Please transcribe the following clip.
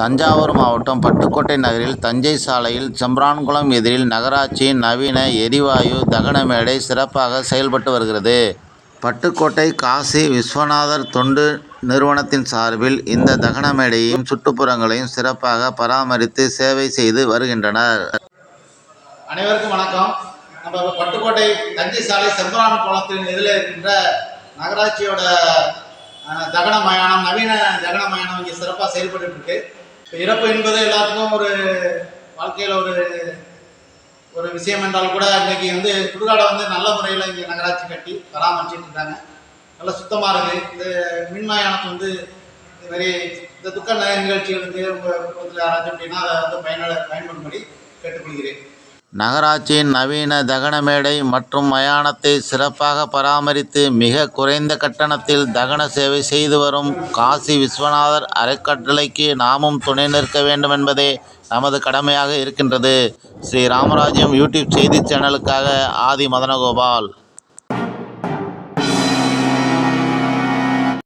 தஞ்சாவூர் மாவட்டம் பட்டுக்கோட்டை நகரில் தஞ்சை சாலையில் செம்பரான்குளம் எதிரில் நகராட்சியின் நவீன எரிவாயு தகன மேடை சிறப்பாக செயல்பட்டு வருகிறது. பட்டுக்கோட்டை காசி விஸ்வநாதர் தொண்டு நிறுவனத்தின் சார்பில் இந்த தகன மேடையையும் சுற்றுப்புறங்களையும் சிறப்பாக பராமரித்து சேவை செய்து வருகின்றனர். அனைவருக்கும் வணக்கம் நம்ம பட்டுக்கோட்டை தஞ்சை சாலை செம்பரான் குளத்தின் எதிரில் இருக்கின்ற நகராட்சியோட தகன மயானம் நவீன தகன மயானம் இங்கே சிறப்பாக செயல்பட்டு இருக்கு இறப்பு என்பது எல்லாத்துக்கும் ஒரு வாழ்க்கையில் ஒரு ஒரு விஷயம் என்றால் கூட இன்றைக்கி வந்து சுடுகாடை வந்து நல்ல முறையில் இங்கே நகராட்சி கட்டி பராமரிச்சுட்டு இருக்காங்க. நல்லா சுத்தமாக இருக்குது இந்த மின்மயானத்து வந்து இது மாதிரி இந்த துக்க நிகழ்ச்சிகள் வந்து உங்கள் குடும்பத்தில் யாராச்சும் அப்படின்னா அதை வந்து பயனாளர் பயன்படும்படி கேட்டுக்கொள்கிறேன். நகராட்சியின் நவீன தகன மேடை மற்றும் மயானத்தை சிறப்பாக பராமரித்து மிக குறைந்த கட்டணத்தில் தகன சேவை செய்து வரும் காசி விஸ்வநாதர் அறக்கட்டளைக்கு நாமும் துணை நிற்க வேண்டும் என்பதே நமது கடமையாக இருக்கின்றது. ஸ்ரீ ராமராஜ்யம் யூடியூப் செய்தி சேனலுக்காக ஆதி மதனகோபால்.